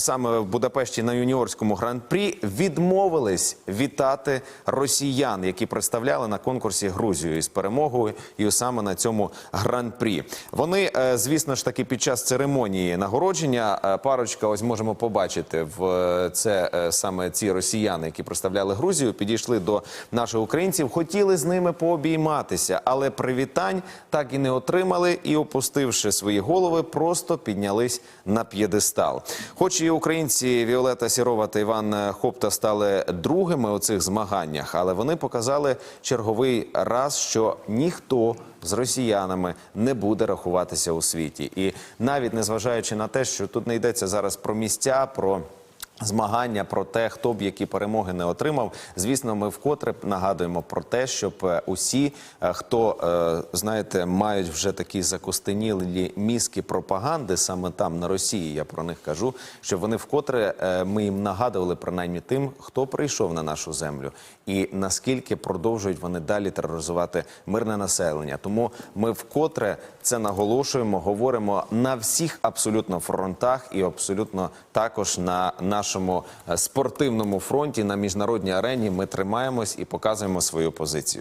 Саме в Будапешті на юніорському гран-прі відмовились вітати росіян, які представляли на конкурсі Грузію із перемогою і саме на цьому гран-прі. Вони, е, звісно ж таки, під час церемонії нагородження е, парочка, ось можемо побачити в е, це саме ці росіяни, які представляли Грузію, підійшли до наших українців, хотіли з ними пообійматися, але привітань так і не отримали, і опустивши свої голови, просто піднялись на п'єдестал. Хоч і українці Віолета Сірова та Іван Хопта стали другими у цих змаганнях, але вони показали черговий раз, що ніхто з росіянами не буде рахуватися у світі. І навіть незважаючи на те, що тут не йдеться зараз про місця, про Змагання про те, хто б які перемоги не отримав. Звісно, ми вкотре нагадуємо про те, щоб е, усі, е, хто е, знаєте, мають вже такі закостенілі мізки пропаганди саме там на Росії. Я про них кажу, щоб вони вкотре ми їм нагадували принаймні тим, хто прийшов на нашу землю, і наскільки продовжують вони далі тероризувати мирне населення. Тому ми вкотре це наголошуємо, говоримо на всіх абсолютно фронтах і абсолютно також на нашому е, спортивному фронті на міжнародній арені. Ми тримаємось і показуємо свою позицію.